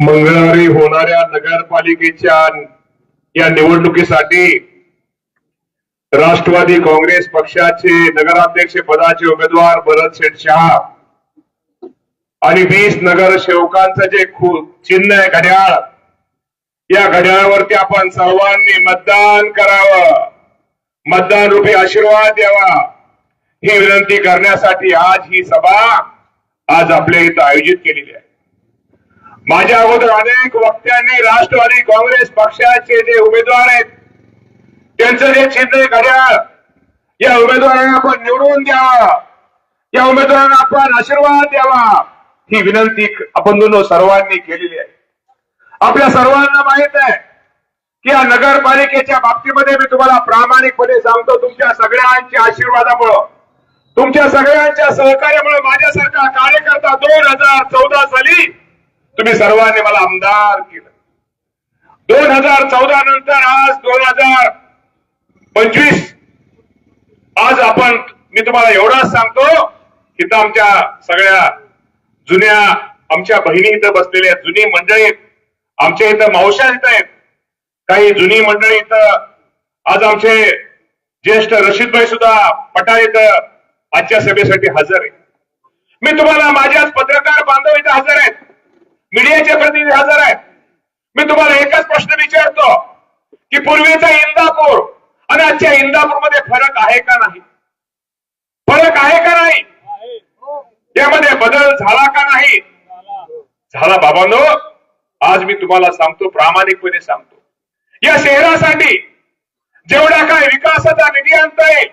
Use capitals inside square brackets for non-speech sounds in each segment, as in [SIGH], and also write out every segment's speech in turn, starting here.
मंगळवारी होणाऱ्या नगरपालिकेच्या या निवडणुकीसाठी राष्ट्रवादी काँग्रेस पक्षाचे नगराध्यक्ष पदाचे उमेदवार भरत शेठ शहा आणि वीस नगरसेवकांचं जे चिन्ह आहे घड्याळ या घड्याळावरती आपण सर्वांनी मतदान करावं. मतदान रूपी आशीर्वाद द्यावा. ही विनंती करण्यासाठी आज ही सभा आज आपल्या इथं आयोजित केलेली आहे. माझ्या अगोदर अनेक वक्त्यांनी राष्ट्रवादी काँग्रेस पक्षाचे जे उमेदवार आहेत त्यांचं जे चिन्ह घड्याळ या उमेदवारांना आपण निवडून द्यावा या उमेदवारांना आपण आशीर्वाद द्यावा. ही विनंती आपण दोन सर्वांनी केलेली आहे. आपल्या सर्वांना माहीत आहे की या नगरपालिकेच्या बाबतीमध्ये मी तुम्हाला प्रामाणिकपणे सांगतो तुमच्या सगळ्यांच्या आशीर्वादामुळं तुमच्या सगळ्यांच्या सहकार्यामुळे माझ्यासारखा कार्यकर्ता दोन हजार चौदा साली तुम्ही सर्वांनी मला आमदार केलं. दोन हजार चौदा नंतर आज दोन हजार पंचवीस आज आपण मी तुम्हाला एवढाच सांगतो इथं आमच्या सगळ्या जुन्या आमच्या बहिणी इथं बसलेल्या आहेत जुनी मंडळी आमच्या इथं मावशा इथं आहेत. काही जुनी मंडळी इथं आज आमचे ज्येष्ठ रशीदभाई सुद्धा पटा इथं आजच्या सभेसाठी हजर आहे मी तुम्हाला माझ्याच पत्रकार बांधव इथं हजर आहेत. मीडियाचे प्रतिनिधी हजर आहेत. मी तुम्हाला एकच प्रश्न विचारतो की पूर्वीचा इंदापूर आणि आजच्या इंदापूरमध्ये फरक आहे का नाही? फरक आहे का नाही? यामध्ये बदल झाला का नाही? झाला. बाबांनो आज मी तुम्हाला सांगतो प्रामाणिकपणे सांगतो. या शहरासाठी जेवढा काय विकासाचा निधी आणता येईल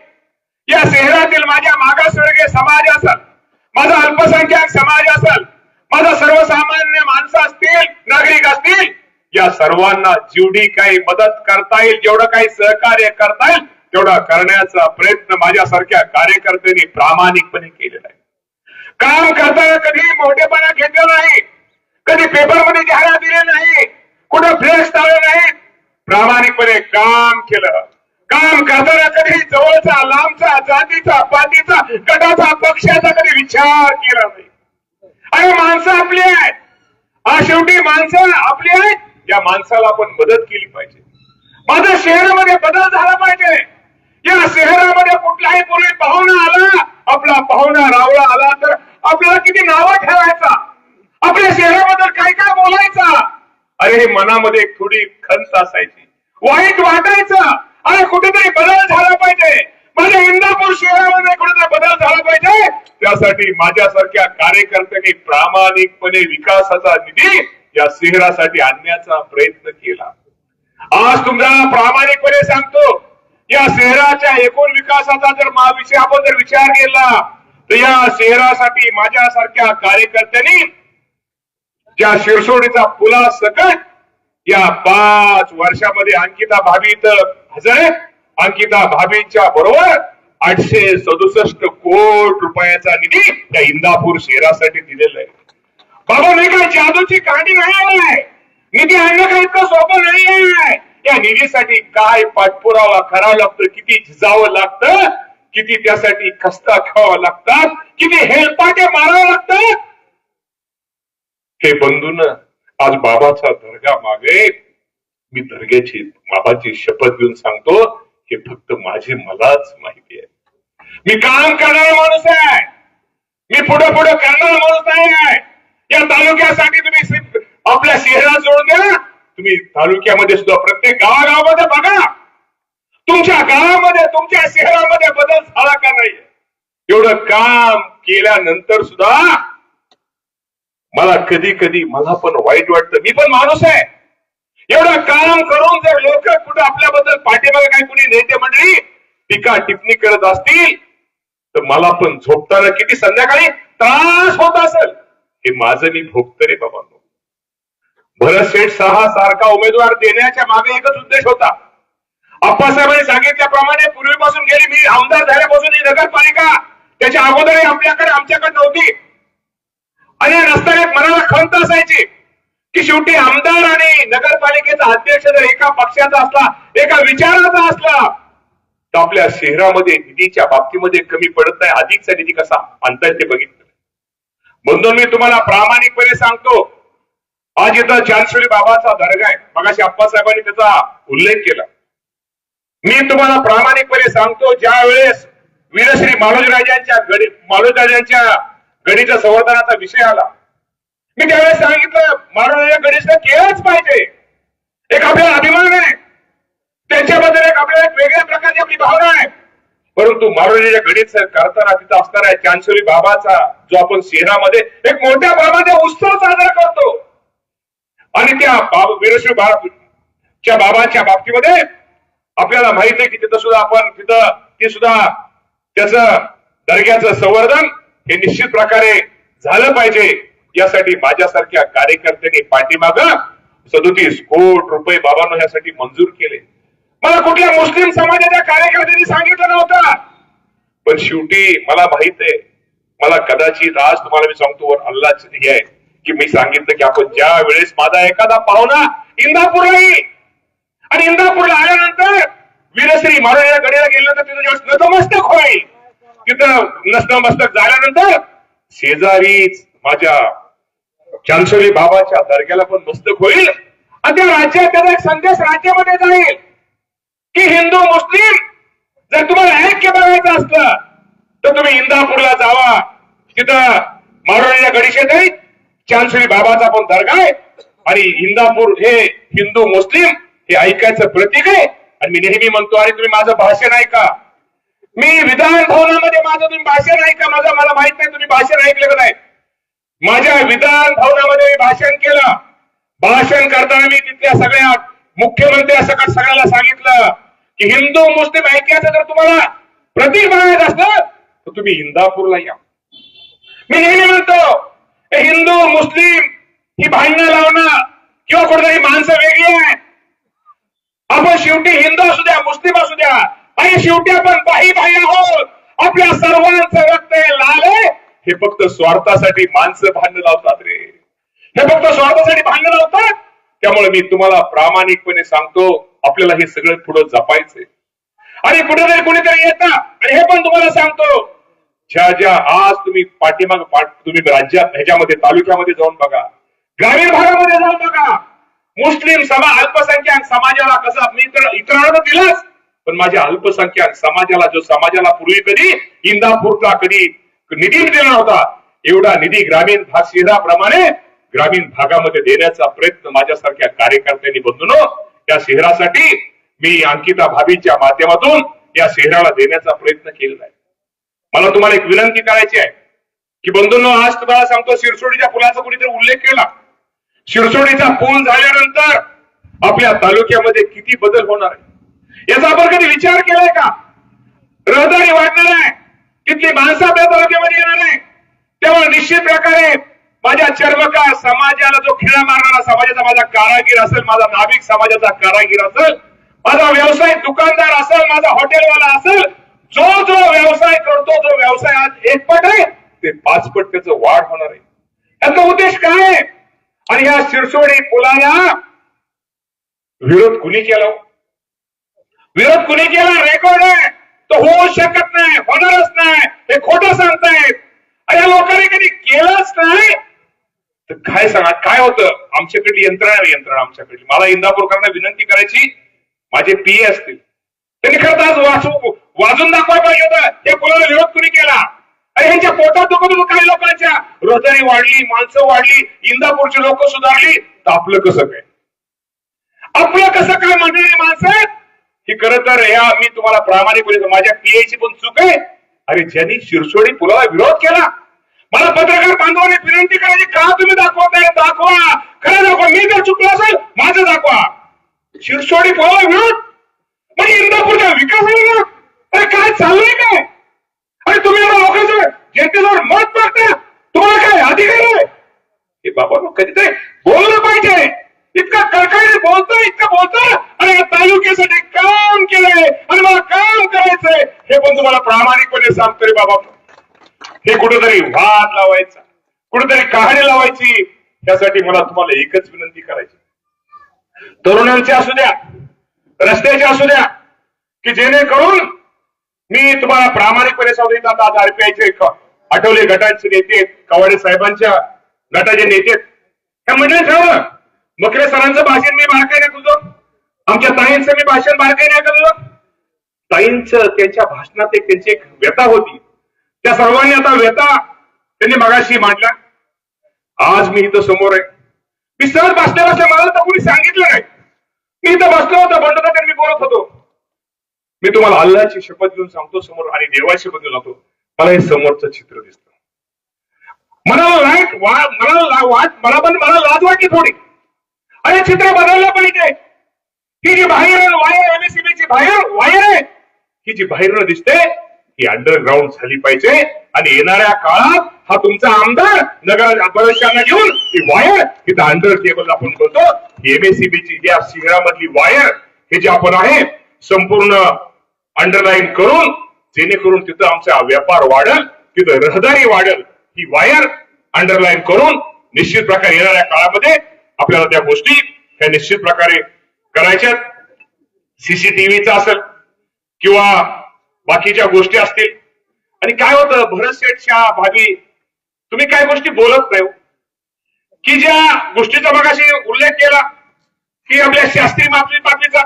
या शहरातील माझ्या मागासवर्गीय समाज असेल माझा अल्पसंख्याक समाज असेल माझा सर्वसामान्य माणसं असतील नागरिक असतील या सर्वांना जेवढी काही मदत करता येईल जेवढं काही सहकार्य करता येईल तेवढा करण्याचा प्रयत्न माझ्यासारख्या कार्यकर्त्यांनी प्रामाणिकपणे केलेला आहे. काम करताना कधी मोठेपणा घेतलं नाही कधी पेपरमध्ये जाहिरात दिले नाही कुठं फ्लेक्स लावले नाहीत प्रामाणिकपणे काम केलं. काम करताना कधी जवळचा लांबचा जातीचा पातीचा गटाचा पक्षाचा कधी विचार केला नाही. आणि माणसं आपली आहेत. हा शेवटी माणसं आपली आहेत. या माणसाला आपण मदत केली पाहिजे. माझ्या शहरामध्ये बदल झाला पाहिजे. या शहरामध्ये कुठलाही पूर्वी पाहुणा आला आपला पाहुणा रावळा आला तर आपल्याला किती नावं ठेवायचा? आपल्या शहराबद्दल काय काय बोलायचा? अरे हे मनामध्ये एक थोडी खंत असायची. वाईट वाटायचं. अरे कुठेतरी बदल झाला पाहिजे. माझ्या इंदापूर शहरामध्ये कुठेतरी बदल झाला पाहिजे. त्यासाठी माझ्यासारख्या कार्यकर्त्यांनी प्रामाणिकपणे विकासाचा निधी या शहरासाठी आणण्याचा प्रयत्न केला. आज तुम्हाला प्रामाणिकपणे सांगतो या शहराच्या एकूण विकासाचा जर मा- विषय आपण जर विचार केला तर या शहरासाठी माझ्यासारख्या कार्यकर्त्यांनी ज्या शिरसोडीचा पुला सकट या पाच वर्षामध्ये अंकिता भाभी इथं हजर आहेत. अंकिता भाभींच्या बरोबर आठशे सदुसष्ट कोट रुपयाचा निधी त्या इंदापूर शहरासाठी दिलेला आहे. बाबा नाही काय जादूची कहाणी नाही आहे निधी आणणं काय इतकं सोपं नाही आहे. या निधीसाठी काय पाठपुरावा करावा लागतो किती झिजावं लागतं? किती त्यासाठी खस्ता खावा लागतात? किती हेलपाटे मारावं लागतात? हे बंधून आज बाबाचा दर्गा मागे मी दर्ग्याची बाबाची शपथ घेऊन सांगतो हे फक्त माझे मलाच माहिती आहे. मी काम करणारा माणूस आहे. मी पुढे पुढे करणारा माणूस नाही आहे. या तालुक्यासाठी तुम्ही आपल्या शहरात जोडून द्या. तुम्ही तालुक्यामध्ये सुद्धा प्रत्येक गावागावामध्ये बघा. तुमच्या गावामध्ये तुमच्या शहरामध्ये बदल झाला का नाही? एवढं काम केल्यानंतर सुद्धा मला कधी कधी मला पण वाईट वाटतं. मी पण माणूस आहे. एवढं काम करून जर लोक कुठं आपल्याबद्दल पाठीमागे काय कुणी नेते मंडळी टीका टिप्पणी करत असतील तर मला पण झोपताना किती संध्याकाळी त्रास होत असेल हे माझं मी भोगत रे बाबा भरत शेठ सहा सारखा उमेदवार देण्याच्या मागे एकच उद्देश होता. आप्पासाहेबांनी सांगितल्याप्रमाणे पूर्वीपासून गेली मी आमदार झाल्यापासून ही नगरपालिका त्याच्या अगोदरही आपल्याकडे आमच्याकडे नव्हती. आणि रस्त्याने मनाला खंत असायची की शेवटी आमदार आणि नगरपालिकेचा अध्यक्ष जर एका पक्षाचा असला एका विचाराचा असला तर आपल्या शहरामध्ये निधीच्या बाबतीमध्ये कमी पडत नाही. अधिकचा निधी कसा? आणता ते बघितलं म्हणून मी तुम्हाला प्रामाणिकपणे सांगतो आज इथं चांदशेरी बाबाचा दर्गा आहे. मगाशी आप्पासाहेबांनी त्याचा उल्लेख केला. मी तुम्हाला प्रामाणिकपणे सांगतो ज्या वेळेस वीरश्री मालोजराजांच्या गडी मालोजराजांच्या गडीच्या संवर्धनाचा विषय आला मी त्यावेळेस सांगितलं मालोजराजा गणेशला केलंच पाहिजे. एक आपल्याला अभिमान आहे. त्यांच्याबद्दल एक आपल्याला एक वेगळ्या प्रकारची आपली भावना आहे. परंतु महाराजांच्या गणित करताना तिथं असणाऱ्या चांसोली बाबाचा जो आपण शहरामध्ये एक मोठ्या प्रमाणात उत्सव साजरा करतो. आणि त्या बाब वीरश्री च्या बाबाच्या बाबतीमध्ये आपल्याला माहीत आहे की तिथं सुद्धा आपण तिथं ते सुद्धा त्याच दर्ग्याचं संवर्धन हे निश्चित प्रकारे झालं पाहिजे. यासाठी माझ्यासारख्या कार्यकर्त्यांनी पाठीमाग सदोतीस कोट रुपये बाबांना यासाठी मंजूर केले. मला कुठल्या मुस्लिम समाजाच्या कार्यकर्त्यांनी सांगितलं नव्हतं. पण शेवटी मला माहीत आहे मला कदाचित आज तुम्हाला मी सांगतो वर अल्लाच हे आहे की मी सांगितलं की आपण ज्या वेळेस माझा एखादा पाहुणा इंदापूरला येईल आणि इंदापूरला आल्यानंतर वीरश्री महाराजा गडीला गेल्यानंतर तिथं जेव्हा नतमस्तक होईल. तिथं नतमस्तक झाल्यानंतर शेजारीच माझ्या चांदशोली बाबाच्या दर्ग्याला पण मस्तक होईल. आणि त्या राज्यात त्याचा एक संदेश राज्यामध्ये जाईल. की हिंदू मुस्लिम जर तुम्हाला ऐक्य बघायचं असलं तर तुम्ही इंदापूरला जावा. तिथं मारुणीला गडीशेत आहे. चांदशेरी बाबाचा पण दर्गा आहे. आणि इंदापूर हे हिंदू मुस्लिम हे ऐकायचं प्रतीक आहे. आणि मी नेहमी म्हणतो अरे तुम्ही माझं भाषण ऐका. मी विधान भवनामध्ये माझं तुम्ही भाषण ऐका. माझं मला माहीत नाही तुम्ही भाषण ऐकलं का नाही. माझ्या विधान भवनामध्ये मी भाषण केलं. भाषण करताना मी तिथल्या सगळ्या मुख्यमंत्री सकट सगळ्याला सांगितलं की हिंदू मुस्लिम ऐक्याचं जर तुम्हाला प्रतीक बनायचं असलं तर तुम्ही इंदापूरला या. मी नेहमी म्हणतो हिंदू मुस्लिम ही भांडणं लावणं किंवा कुठेतरी माणसं वेगळी आहे. आपण शेवटी हिंदू असू द्या मुस्लिम असू द्या आणि शेवटी आपण बाही बाही आहोत. आपल्या सर्वांचं रक्त लाल आहे. हे फक्त स्वार्थासाठी माणसं भांडणं लावतात रे. हे फक्त स्वार्थासाठी भांडणं लावतात. त्यामुळे मी तुम्हाला प्रामाणिकपणे सांगतो आपल्याला हे सगळं पुढं जपायचंय. आणि कुठेतरी कुणीतरी येता. आणि हे पण तुम्हाला सांगतो. ज्या ज्या आज तुम्ही पाठीमाग तुम्ही राज्यात ह्याच्यामध्ये तालुक्यामध्ये जाऊन बघा. ग्रामीण भागामध्ये जाऊन बघा. मुस्लिम समा अल्पसंख्याक समाजाला कसं मी तर इतरांना तर दिलाच. पण माझ्या अल्पसंख्याक समाजाला जो समाजाला पूर्वी कधी इंदापूरचा कधी निधी दिला नव्हता एवढा निधी ग्रामीण भाग शहराप्रमाणे ग्रामीण भागामध्ये देण्याचा प्रयत्न माझ्यासारख्या कार्यकर्त्यांनी बंधून या शहरासाठी मी अंकिता भाभीच्या माध्यमातून या शहराला देण्याचा प्रयत्न केलेला आहे. मला तुम्हाला एक विनंती करायची आहे की बंधूंनो आज तुम्हाला सांगतो शिरसोडीच्या पुलाचा कुणीतरी उल्लेख केला. शिरसोडीचा पूल झाल्यानंतर आपल्या तालुक्यामध्ये किती बदल होणार आहे? याचा आपण कधी विचार केलाय का? रहदारी वाढणार आहे. किती माणसं आपल्या तालुक्यामध्ये येणार आहे. तेव्हा निश्चित प्रकारे माझ्या चर्मकार समाजाला जो खिळा मारणारा समाजाचा माझा कारागीर असेल माझा नाभिक समाजाचा कारागीर असेल माझा व्यवसाय दुकानदार असेल माझा हॉटेलवाला असेल जो जो व्यवसाय करतो जो व्यवसाय आज एक पट आहे ते पाच पट त्याचं वाढ होणार आहे. याचा उद्देश काय आहे? आणि या शिरसोडी पुलाला विरोध कुणी केला? विरोध कुणी केला? रेकॉर्ड आहे. तो होऊ शकत नाही होणारच नाही. हे खोटं सांगतायत. या लोकांनी कधी केलंच नाही तर काय सांगा काय होतं? आमच्याकडली यंत्रणा आहे यंत्रणा आमच्याकडली. मला इंदापूरकरांना विनंती करायची माझे पीए असतील. त्यांनी खरं तर आज वाचू वाजून दाखवायला पाहिजे होतं. या पुलाला विरोध कुणी केला? अरे ह्यांच्या पोटात दुखत होतं काही लोकांच्या. रोजगारी वाढली माणसं वाढली इंदापूरची लोक सुधारली. तर आपलं कसं काय? आपलं कसं काय म्हणणारी माणसं? की खर खरं तर या मी तुम्हाला प्रामाणिक माझ्या पीएची पण चूक आहे. अरे ज्यांनी शिरसोडी पुलाला विरोध केला मला पत्रकार बांधवाने विनंती करायची का तुम्ही दाखवताय दाखवा. खरं दाखवा. मी जर चुकलो असेल माझं दाखवा. शिरसोडी पुलाला विरोध? म्हणजे इंदापूरच्या विकासाला विरोध अरे काय चाललंय काय? अरे तुम्ही एवढ्या लोकांचं जनतेजवळ मत मागता तुम्हाला काय अधिकार आहे? हे बाबा कधीतरी बोललं पाहिजे. इतका कळकळीने बोलतोय इतकं बोलतोय. आणि या तालुक्यासाठी काम केलंय. आणि मला काम करायचंय. हे पण तुम्हाला प्रामाणिकपणे सांगतोय बाबा. हे कुठेतरी वाद लावायचा कुठेतरी कहाणी लावायची. त्यासाठी मला तुम्हाला एकच विनंती करायची. तरुणांचे असू द्या रस्त्याचे असू द्या की जेणेकरून मी तुम्हाला प्रामाणिकपणे सांगतो इथं आता आरपीआयचे आठवले गटांचे नेते कवाडे साहेबांच्या गटाचे नेते त्या म्हणजे ठेवलं मकरे सरांचं भाषण मी बारकाईने ऐकलो आमच्या ताईंचं मी भाषण बारकाईने ऐकलं ताईंच त्यांच्या भाषणात एक त्यांची एक व्यथा होती. त्या सर्वांनी आता व्यथा त्यांनी मगाशी मांडला. आज मी इथं समोर आहे. मी सहज बसल्या बसल्या मला तर कोणी सांगितलं नाही. मी इथं बसलो होतो बंडोदा मी बोलत होतो. मी तुम्हाला अल्लाची शपथ घेऊन सांगतो समोर आणि देवाची शपथ घेऊन सांगतो. मला हे समोरचं चित्र दिसत. मला लाइट वा- मला ला- वाट मला पण मला लाज वाटली थोडी. अरे चित्र बदललं पाहिजे. ही जी बाहेर वायर एमएससीबीची बाहेर वायर आहे. ही जी बाहेर दिसते ही अंडरग्राऊंड झाली पाहिजे. आणि येणाऱ्या काळात हा तुमचा आमदार नगर अपयशांना घेऊन ही वायर इथं अंडर टेबल आपण बोलतो एमएससीबी ची ज्या शहरामधली वायर हे जे आपण आहे संपूर्ण अंडरलाईन करून जेणेकरून तिथं आमचा व्यापार वाढल तिथं रहदारी वाढल ही वायर अंडरलाईन करून निश्चित प्रकारे येणाऱ्या काळामध्ये आपल्याला त्या गोष्टी ह्या निश्चित प्रकारे करायच्यात. सीसीटीव्हीचा असेल किंवा बाकीच्या गोष्टी असतील. आणि काय होतं भरत शेठच्या भागी तुम्ही काय गोष्टी बोलत नाही हो. की ज्या गोष्टीचा मगाशी उल्लेख केला की आपल्या शास्त्री माफी पातळीचा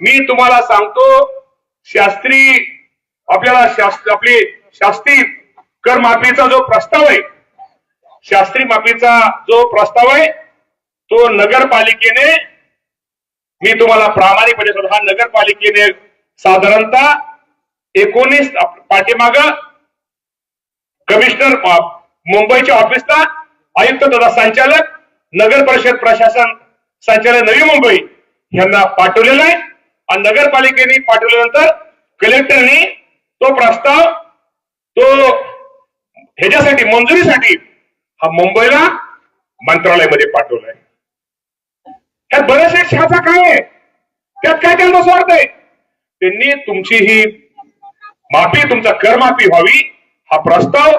मी तुम्हाला सांगतो शास्त्री आपल्याला शास्त्र आपली शास्त्री कर माफीचा जो प्रस्ताव आहे शास्त्री माफीचा जो प्रस्ताव आहे तो नगरपालिकेने मी तुम्हाला प्रामाणिकपणे हा नगरपालिकेने साधारणतः एकोणीस पाठीमाग कमिशनर मुंबईच्या ऑफिसला आयुक्त तथा संचालक नगर परिषद प्रशासन संचालक नवी मुंबई यांना पाठवलेला आहे. आणि नगरपालिकेने पाठवल्यानंतर कलेक्टरनी तो प्रस्ताव तो ह्याच्यासाठी मंजुरीसाठी हा मुंबईला मंत्रालयामध्ये पाठवलाय त्यात बऱ्याचशा शाखा काय आहे? त्यात काय त्यांना स्वार्थ आहे? त्यांनी तुमची ही माफी तुमचा कर माफी व्हावी हा प्रस्ताव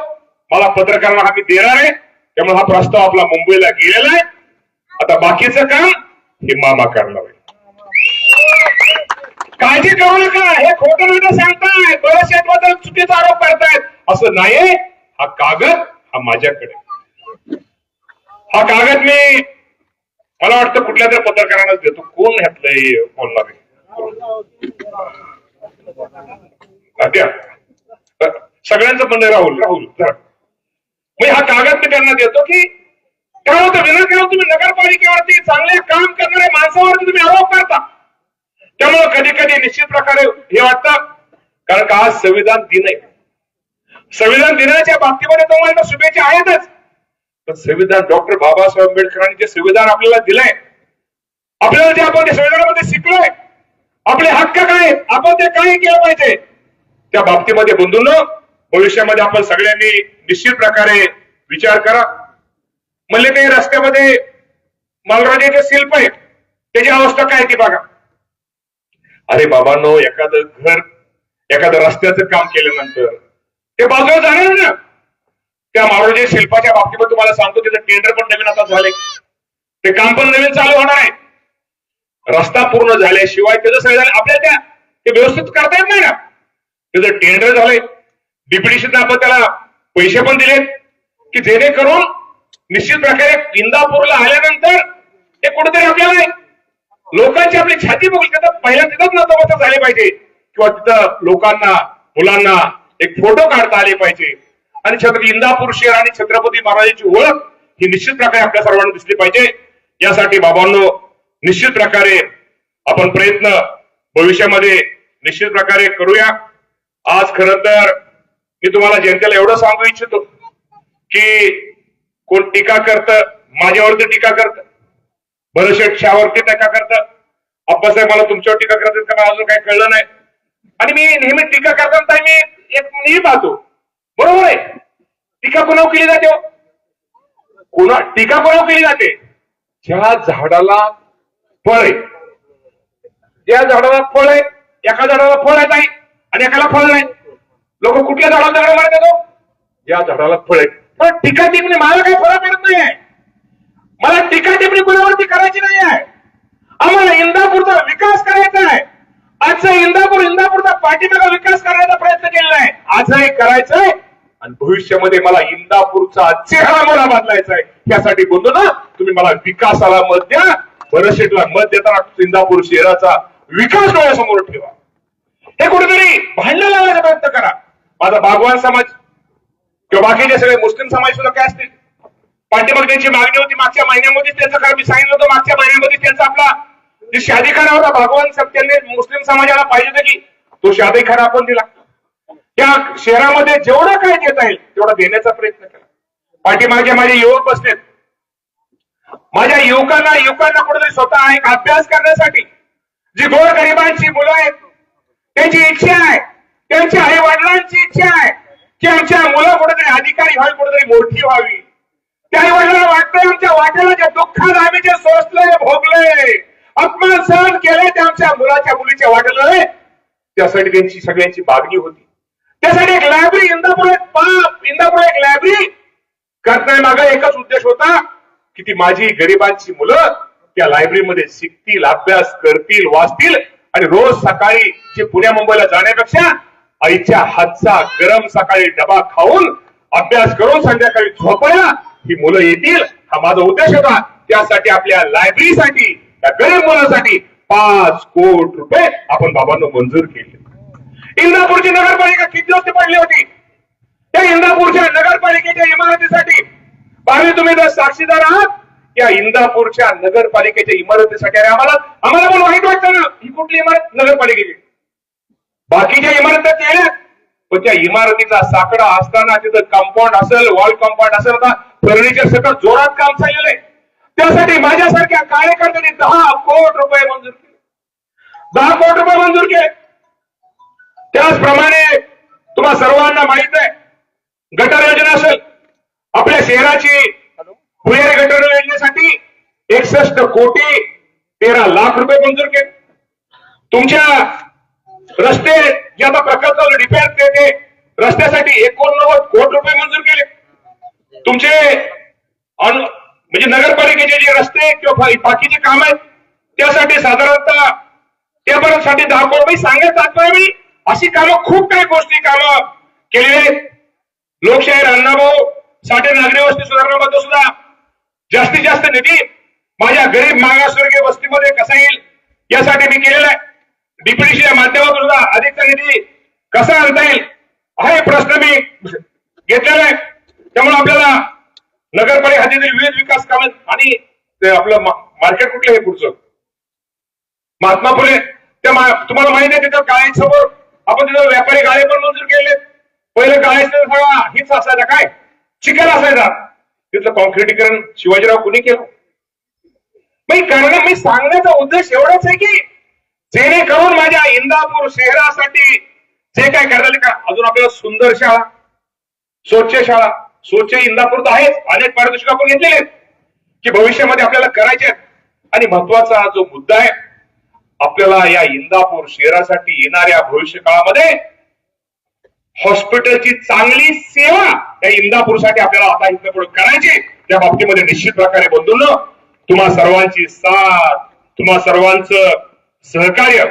मला पत्रकारांना हा मी देणार आहे. त्यामुळे हा प्रस्ताव आपला मुंबईला गेलेला आहे. आता बाकीचं काम हे मामा करणार आहे. काळजी करू नका. हे खोटं नाटं सांगताय. बरेचसे बद्दल चुकीचा आरोप करतायत. असं नाही हा कागद हा माझ्याकडे. हा कागद मी मला वाटतं कुठल्या तरी पत्रकारांनाच देतो. कोण घातलंय बोलणार द्या. सगळ्यांचं म्हणणं राहुल राहुल मी हा कागद मी त्यांना देतो की काय होतं विनाकारण तुम्ही नगरपालिकेवरती चांगले काम करणाऱ्या माणसावरती तुम्ही आरोप करता. त्यामुळे कधी कधी निश्चित प्रकारे हे वाटतं कारण का आज संविधान दिन आहे. संविधान दिनाच्या बाबतीमध्ये तुम्हाला शुभेच्छा आहेतच. पण संविधान डॉक्टर बाबासाहेब आंबेडकरांनी जे संविधान आपल्याला दिलंय आपल्याला जे आपण संविधानामध्ये शिकलोय आपले हक्क काय आपण ते काय केलं पाहिजे त्या बाबतीमध्ये बंधून भविष्यामध्ये आपण सगळ्यांनी निश्चित प्रकारे विचार करा. म्हणले काही रस्त्यामध्ये मालराजाचे शिल्प आहेत त्याची अवस्था काय आहे ती बघा. अरे बाबांनो एखादं घर एखादं रस्त्याचं काम केल्यानंतर ते बाजूला जाणार ना? त्या मालराजे शिल्पाच्या बाबतीमध्ये तुम्हाला सांगतो त्याचं टेंडर पण नवीन आता झाले. ते काम पण नवीन चालू होणार आहे. रस्ता पूर्ण झाल्याशिवाय त्याचं सगळं झालं त्या ते व्यवस्थित करता येत नाही ना? त्याचं टेंडर झालंय डिप्युटेशन आपण त्याला पैसे पण दिलेत की जेणेकरून निश्चित प्रकारे इंदापूरला आल्यानंतर ते कुठेतरी आपल्याला लोकांची आपली छाती बघू तिथं पहिल्या तिथंच नतमत झाले पाहिजे. किंवा तिथं लोकांना मुलांना एक फोटो काढता आले पाहिजे. आणि छत्रपती इंदापूर शहर आणि छत्रपती महाराजांची ओळख ही निश्चित प्रकारे आपल्या सर्वांना दिसली पाहिजे. यासाठी बाबांनो निश्चित प्रकारे आपण प्रयत्न भविष्यामध्ये निश्चित प्रकारे करूया. आज खर तर मी तुम्हाला जनतेला एवढं सांगू इच्छितो की कोण टीका करत माझ्यावरती टीका करत भरशेट शावरती टीका करत. अप्पासाहेब मला तुमच्यावर टीका करतात का मला अजून काही कळलं नाही. आणि मी नेहमी टीका करताना मी एक नेहमी पाहतो. बरोबर आहे? टीका कोणावर केली जाते हो? कोणा टीका कोणावर केली जाते? ज्या झाडाला फळ आहे. ज्या झाडाला फळ आहे एका झाडाला फळ आहे नाही आणि एकाला फळ नाही. लोक कुठल्या झाडाला झाड मारत येतो हो? या झाडाला फळ आहे. पण टीका टिपणी मला काही फरक पडत नाही आहे मला टीका टिपणी कोणावरती करायची नाही आहे आम्हाला इंदापूरचा विकास करायचा आहे. आजचा इंदापूर इंदापूरचा पाठीमागा विकास करण्याचा प्रयत्न केलेला आहे. आजही करायचंय आणि भविष्यामध्ये मला इंदापूरचा चेहरा मला बदलायचा आहे. त्यासाठी बोलतो ना तुम्ही मला विकासाला मत द्या. भरशेटला मत देताना इंदापूर शहराचा विकास डोळ्यासमोर ठेवा. हे कुठेतरी भांडण लावण्याचा प्रयत्न करा. माझा बागवान समाज किंवा बाकीचे सगळे मुस्लिम समाज सुद्धा काय असतील? पाठीमाग त्यांची मागणी होती मागच्या महिन्यामध्येच त्यांचं खरं मी सांगितलं होतं मागच्या महिन्यामध्ये त्यांचा आपला जे शादीखाना होता भगवान त्यांनी मुस्लिम समाजाला पाहिजे होतं की तो शादीखाना आपण दिला. त्या शहरामध्ये जेवढं काय देता येईल तेवढा देण्याचा प्रयत्न केला पाठीमागे माझे युवक बसलेत. माझ्या युवकांना युवकांना कुठेतरी स्वतः एक अभ्यास करण्यासाठी जी गोर गरिबांची मुलं आहेत त्यांची इच्छा आहे. त्यांच्या आई वडिलांची इच्छा आहे. की आमच्या मुलं कुठेतरी अधिकारी व्हावी कुठेतरी मोठी व्हावी. त्या आई वडिलांना वाटतंय आमच्या वाट्याला जे दुःखात आम्ही जे सोसले भोगले अपमान सहन केले ते आमच्या मुलाच्या मुलीच्या वाटेला त्यासाठी त्यांची सगळ्यांची मागणी होती. त्यासाठी एक लायब्ररी इंदापूर एक पाप इंदापूर एक लायब्ररी करण्यामागे एकच उद्देश होता की ती माझी गरिबांची मुलं त्या लायब्ररीमध्ये शिकतील अभ्यास करतील वाचतील. आणि रोज सकाळी जे पुण्या मुंबईला जाण्यापेक्षा आईच्या हातचा गरम सकाळी डबा खाऊन अभ्यास करून संध्याकाळी झोपायला ही मुलं येतील. हा माझा उद्देश होता. त्यासाठी आपल्या लायब्ररीसाठी त्या गरीब मुलासाठी पाच कोट रुपये आपण बाबांना मंजूर केले. इंदापूरची नगरपालिका किती दिवस पडली होती? त्या इंदापूरच्या नगरपालिकेच्या इमारतीसाठी. भावी तुम्ही जर साक्षीदार आहात या इंदापूरच्या नगरपालिकेच्या इमारतीसाठी. अरे आम्हाला आम्हाला पण वाईट वाटतं ना? ही कुठली इमारत? नगरपालिकेची. बाकीच्या इमारती केल्या पण त्या इमारतीचा साकडा असताना तिथं कंपाऊंड असेल वॉल कंपाऊंड असेल आता फर्निचर सगळं जोरात काम चाललेलं आहे. त्यासाठी माझ्यासारख्या कार्यकर्त्यांनी दहा कोट रुपये मंजूर केले. दहा कोट रुपये मंजूर केले. त्याचप्रमाणे तुम्हा सर्वांना माहीत आहे गटर योजना असेल. आपल्या शहराची भुयारी गटर योजनेसाठी एकसष्ट कोटी तेरा लाख रुपये मंजूर केले. तुमच्या रस्ते जे आता प्रकल्प रिपेअर ते रस्त्यासाठी एकोणनव्वद कोटी रुपये मंजूर केले. तुमचे म्हणजे नगरपालिकेचे जे रस्ते किंवा बाकीचे काम आहेत त्यासाठी साधारणतः त्यापर्यंतसाठी दहा कोटी सांगत तात्पर्य मी अशी कामं खूप काही गोष्टी कामं केलेली आहेत. लोकशाहीर अण्णाभाऊ साठे नागरी वस्ती सुधारणामध्ये सुद्धा जास्तीत जास्त निधी माझ्या गरीब मागासवर्गीय वस्तीमध्ये कसा येईल? यासाठी मी केलेला आहे. डीपीडीसीच्या माध्यमातून सुद्धा अधिकचा निधी कसा आणता येईल? हा प्रश्न मी घेतलेला आहे. त्यामुळे आपल्याला नगरपालिका हद्दीतील विविध विकास कामे आणि ते आपलं मार्केट कुठलं आहे पुढचं? महात्मा फुले त्या तुम्हाला माहिती आहे तिथं गाळ्यांसमोर आपण तिथं व्यापारी गाळे पण मंजूर केले पहिलं गाळ्याचं सगळा हीच असायचा काय? चिकन असायचा. तिथलं कॉन्क्रिटीकरण शिवाजीराव कुणी केलं? मग कारण मी सांगण्याचा उद्देश एवढाच आहे की जेणेकरून माझ्या इंदापूर शहरासाठी जे काय करण्यात का अजून आपल्याला सुंदर शाळा स्वच्छ शाळा स्वच्छ इंदापूर तर आहेच अनेक पारितोषिक आपण घेतलेले आहेत की भविष्यामध्ये आपल्याला करायचे आहेत. आणि महत्त्वाचा जो मुद्दा आहे आपल्याला या इंदापूर शहरासाठी येणाऱ्या भविष्य काळामध्ये हॉस्पिटलची चांगली सेवा या इंदापूरसाठी आपल्याला आता इथं पुढे करायची त्या बाबतीमध्ये निश्चित प्रकारे बंधून तुम्हा सर्वांची साथ तुम्हा सर्वांचं सहकार्य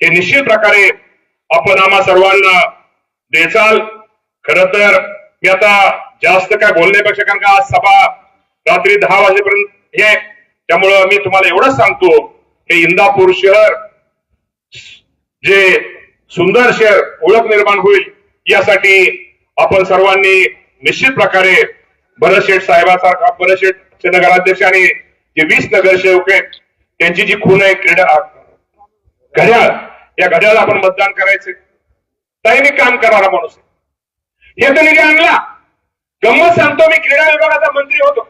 हे निश्चित प्रकारे आपण आम्हा सर्वांना देचाल. खर तर मी आता जास्त काय बोलण्यापेक्षा कारण का आज सभा रात्री दहा वाजेपर्यंत हे त्यामुळं मी तुम्हाला एवढंच सांगतो हे इंदापूर शहर जे सुंदर शहर ओळख निर्माण होईल यासाठी आपण सर्वांनी निश्चित प्रकारे बरशेठ साहेबासारखा भरत नगराध्यक्ष आणि जे वीस नगरसेवक आहेत त्यांची जी खून आहे क्रीडा घड्याळ या घड्याळाला आपण मतदान करायचे दैनिक काम करणारा माणूस हे तर निधी आणला. गंमत सांगतो मी क्रीडा विभागाचा मंत्री होतो.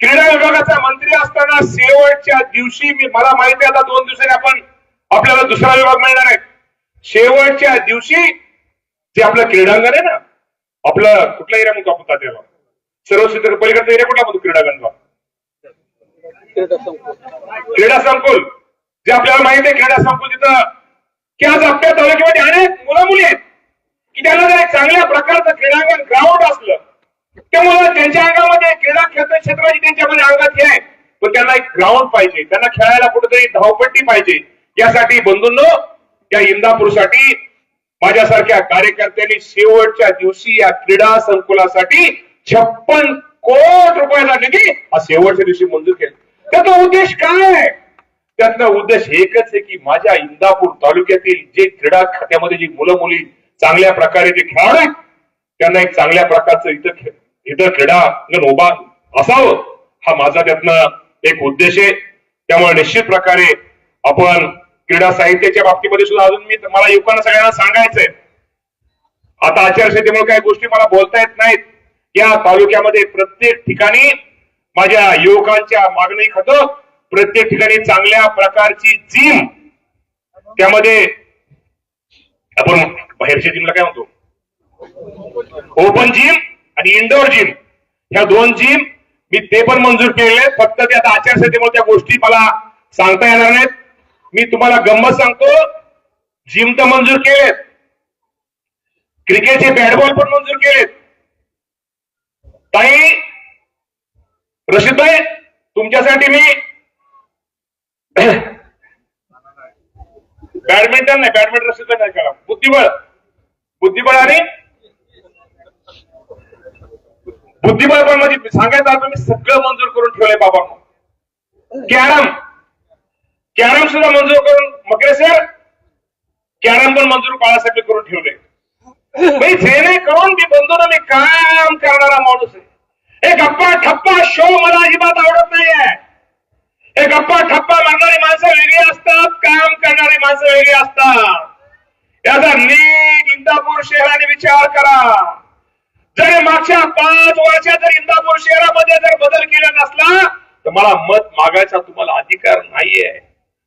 क्रीडा विभागाचा मंत्री असताना शेवटच्या दिवशी मी मला माहिती आता दोन दिवसांनी आपण आपल्याला दुसरा विभाग मिळणार आहे. शेवटच्या दिवशी जे आपलं क्रीडांगण आहे ना आपलं कुठला एरिया म्हणतो आपण त्याला सर्वस्वी पलीकडचा एरिया कुठला म्हणतो क्रीडांगणला क्रीडा संकुल. जे आपल्याला माहिती आहे क्रीडा संकुल तिथं की आज आपल्या तालुक्यामध्ये अनेक मुलं मुली आहेत. की त्यांना जर एक चांगल्या प्रकारचं क्रीडांगण ग्राउंड असलं त्यामुळे त्यांच्या अंगामध्ये क्रीडा क्षेत्र क्षेत्राची त्यांच्यामध्ये अंगात हे आहे. पण त्यांना एक ग्राउंड पाहिजे. त्यांना खेळायला कुठेतरी धावपट्टी पाहिजे. यासाठी बंधूंनो या इंदापूरसाठी माझ्यासारख्या कार्यकर्त्यांनी शेवटच्या दिवशी या क्रीडा संकुलासाठी छप्पन कोट रुपयाचा निधी हा शेवटच्या दिवशी मंजूर केला. त्याचा उद्देश काय? त्यातला उद्देश एकच आहे की माझ्या इंदापूर तालुक्यातील जे क्रीडा खात्यामध्ये जी मुलं मुली चांगल्या प्रकारे जे खेळाडू आहेत त्यांना एक चांगल्या प्रकारचं इथं इथं क्रीडा उभा असावं. हा माझा त्यातनं एक उद्देश आहे. त्यामुळे निश्चित प्रकारे आपण क्रीडा साहित्याच्या बाबतीमध्ये सुद्धा अजून मी मला युवकांना सगळ्यांना सांगायचंय. आता आचारसंहितेमुळे काही गोष्टी मला बोलता येत नाहीत. या तालुक्यामध्ये प्रत्येक ठिकाणी माझ्या युवकांच्या मागणी खातं. प्रत्येक ठिकाणी चांगल्या प्रकारची जिम त्यामध्ये आपण बाहेरच्या जिमला काय म्हणतो? ओपन जिम आणि इंडोर जिम ह्या दोन जिम मी ते पण मंजूर केले फक्त ते आता आचारसंहितेमुळे त्या गोष्टी मला सांगता येणार नाहीत. मी तुम्हाला गंमत सांगतो जिम तर मंजूर केलेत. क्रिकेटचे बॅट बॉल पण मंजूर केलेत. ताई रशीदभाई तुमच्यासाठी मी [COUGHS] बॅडमिंटन नाही बॅडमिंटन रशीदभाई नाही करा बुद्धिबळ. बुद्धिबळ आणि बुद्धिबळ पण म्हणजे सांगायचं आता मी सगळं मंजूर करून ठेवलंय बाबा कॅरम. कॅरम सुद्धा मंजूर करून मकरे सर कॅरम पण मंजूर बाळासाठी करून ठेवले. जेणेकरून मी बंधून मी काम करणारा माणूस आहे. एक गप्पा ठप्पा शो मला अजिबात आवडत नाहीये. हे गप्पा ठप्पा मारणारी माणसं वेगळी असतात काम करणारी माणसं वेगळी असतात. याचा नीट इंदापूर शहराने विचार करा. जर मागच्या पाच वर्षात जर इंदापूर शहरामध्ये जर बदल केला नसला तर मला मत मागायचा तुम्हाला अधिकार नाहीये.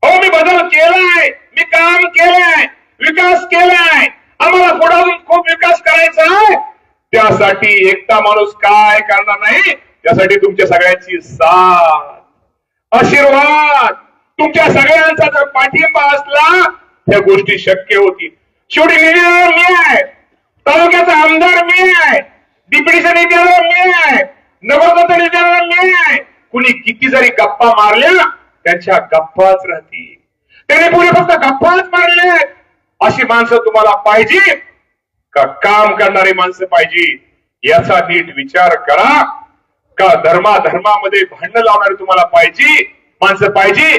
हो मी बदल केलाय. मी काम केलंय. विकास केलाय. आम्हाला पुढे अजून खूप विकास करायचा आहे. त्यासाठी एकटा माणूस काय करणार नाही? त्यासाठी तुमच्या सगळ्यांची साथ. आशीर्वाद. तुमच्या सगळ्यांचा जर पाठिंबा असला त्या गोष्टी शक्य होती शेवटी निर्णय मी आहे. तालुक्याचा आमदार मी आहे. डिप्युटीचा नेत्याला मी आहे. नगरपालिका नेत्याला मी आहे. कुणी किती जरी गप्पा मारल्या त्यांच्या गप्पाच राहतील. त्याने पुढे फक्त गप्पाच मारले. अशी माणसं तुम्हाला पाहिजे का काम करणारी माणसं पाहिजे? याचा नीट विचार करा. का धर्मा धर्मामध्ये भांडण लावणारी तुम्हाला पाहिजे? माणसं पाहिजे?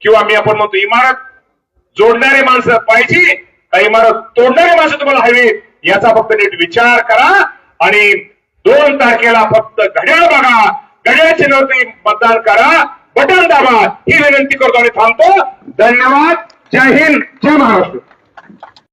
किंवा मी आपण म्हणतो इमारत जोडणारे माणसं पाहिजे? का इमारत तोडणारी माणसं तुम्हाला हवी? याचा फक्त नीट विचार करा. आणि दोन तारखेला फक्त घड्याळ बघा. घड्याळची नव्हती मतदान करा. बटन दाबा ही विनंती करतो आणि थांबतो. धन्यवाद. जय हिंद. जय महाराष्ट्र.